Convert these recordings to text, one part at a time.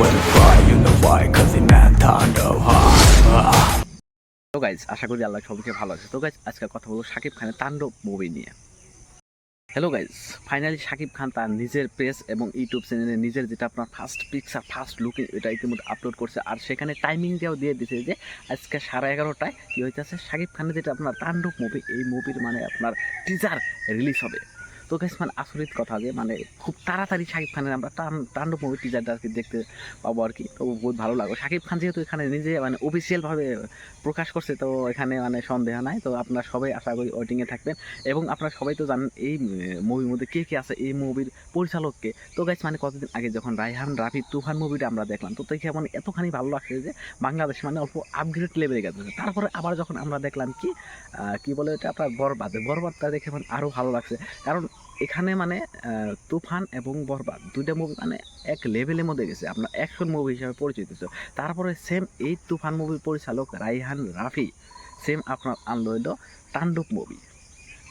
wanna cry, you know why, cause the man turned up high. তো guys আশা করি আল্লাহ সবাইকে ভালো আছে। তো গাইজ আজকে কথা বলব শাকিব খানের তাণ্ডব মুভি নিয়ে। Hello guys finally Shakib Khan তার নিজের পেজ এবং ইউটিউব চ্যানেলে নিজের যেটা আপনার ফার্স্ট পিকচার ফার্স্ট লুকিং এটা ইতিমধ্যে আপলোড করছে। আর সেখানে টাইমিং দেওয়া দিয়ে দিয়েছে যে আজকে সাড়ে এগারোটায় কী হইতেছে শাকিব খানের যেটা আপনার তাণ্ডব মুভি এই মুভির মানে আপনার টিজার রিলিজ হবে। তো গাইজ মানে আচরিত কথা যে মানে খুব তাড়াতাড়ি শাকিব খানের আমরা তাণ্ডব মুভি টিজারটা আর কি দেখতে পাবো আর কি। তো বহুত ভালো লাগবে শাকিব খান যেহেতু এখানে নিজে মানে অফিসিয়ালভাবে প্রকাশ করছে, তো এখানে মানে সন্দেহ নাই। তো আপনারা সবাই আশা করি ওয়েটিংয়ে থাকবেন। এবং আপনারা সবাই তো জানেন, এই মুভির মধ্যে কে কে আছে, এই মুভির পরিচালককে। তো গাইজ মানে কতদিন আগে যখন রাইহান রাফি তুফান মুভিটা আমরা দেখলাম, তো দেখে মানে এতখানি ভালো লাগছে যে, বাংলাদেশ মানে অল্প আপগ্রেড লেভেলে গেছে। তারপরে আবার যখন আমরা দেখলাম কি কি বলে এটা আপনার বরবাদ। বরবাদটা দেখে মানে আরও ভালো লাগছে। কারণ এখানে মানে তুফান এবং বরবাদ দুইটা মুভি মানে এক লেভেলের মধ্যে গেছে। আপনার অ্যাকশন মুভি হিসাবে পরিচিত। তারপরে সেম এই তুফান মুভির পরিচালক রাইহান রাফি সেম আপনার আনলো তাণ্ডব মুভি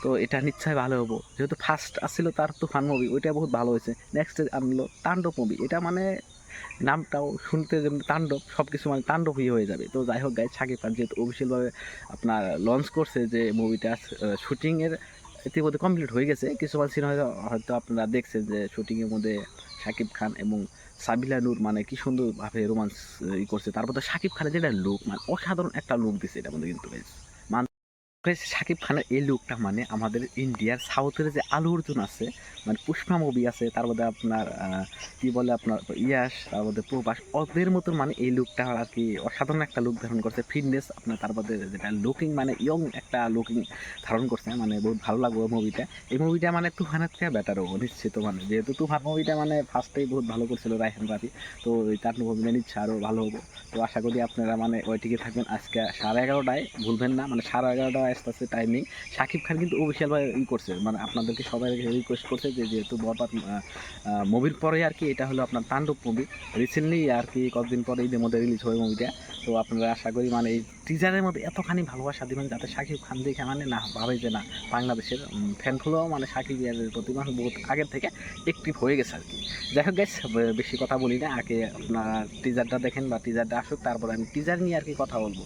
তো এটা নিশ্চয়ই ভালো হব। যেহেতু ফার্স্ট আসছিল তার তুফান মুভি ওইটা বহুত ভালো হয়েছে। নেক্সট আনলো তাণ্ডব মুভি এটা মানে নামটাও শুনতে যেমন তাণ্ডব সব কিছু মানে তাণ্ডবই হয়ে যাবে। তো যাই হোক গাই শাকিব খান যেহেতু অফিসিয়ালভাবে আপনার লঞ্চ করছে যে মুভিটা শুটিংয়ের ইতিমধ্যে কমপ্লিট হয়ে গেছে। কিছু সিন হয়তো হয়তো আপনারা দেখছেন যে শুটিংয়ের মধ্যে শাকিব খান এবং সাবিলা নূর মানে কি সুন্দরভাবে রোমান্স ই করছে। তারপর তো শাকিব খানের যেটা লুক মানে অসাধারণ একটা লুক দিছে এটা মধ্যে কিন্তু শাকিব খানের এই লুকটা মানে আমাদের ইন্ডিয়ার সাউথের যে আলু অর্জুন আছে মানে পুষ্পা মুভি আছে, তার মধ্যে আপনার কি বলে আপনার, ইয়াস, তার মধ্যে প্রভাস, ওদের মতন মানে এই লুকটা আর কি অসাধারণ একটা লুক ধারণ করছে। ফিটনেস আপনার, তার মধ্যে যেটা লুকিং মানে ইয়ং একটা লুকিং ধারণ করছে মানে বহুত ভালো লাগবে মুভিটা এই মুভিটা মানে তুফানের থেকে বেটার হব নিশ্চিত মানে। যেহেতু তুফান মুভিটা মানে ফার্স্টেই বহুত ভালো করছিল রায়হান রাফি, তো তার মুভিটা নিচ্ছে আরও ভালো হব। তো আশা করি আপনারা মানে ওইটিকে থাকবেন আজকে সাড়ে এগারোটায়, ভুলবেন না মানে সাড়ে এগারোটায় আসতে আসতে টাইমিং শাকিব খান কিন্তু অফিসিয়ালভাবে ই করছে। মানে আপনাদেরকে সবাই রিকোয়েস্ট করছে যে, যেহেতু বরবাদ মুভির পরে আর কি এটা হলো আপনার তাণ্ডব মুভি রিসেন্টলি আর কি কতদিন পরে ঈদের মধ্যে রিলিজ হয় মুভিটা তো আপনারা আশা করি মানে এই টিজারের মধ্যে এতখানি ভালোবাসা দিবেন যাতে শাকিব খান দেখে মানে না ভাবে যে না, বাংলাদেশের ফ্যানগুলো মানে শাকিব ইয়ারের প্রতি মানে বহুত আগের থেকে অ্যাক্টিভ হয়ে গেছে আর কি। যাই হোক গাইস বেশি কথা বলি না। আগে আপনার টিজারটা দেখেন বা টিজারটা আসুক, তারপরে আমি টিজার নিয়ে আর কি কথা বলব।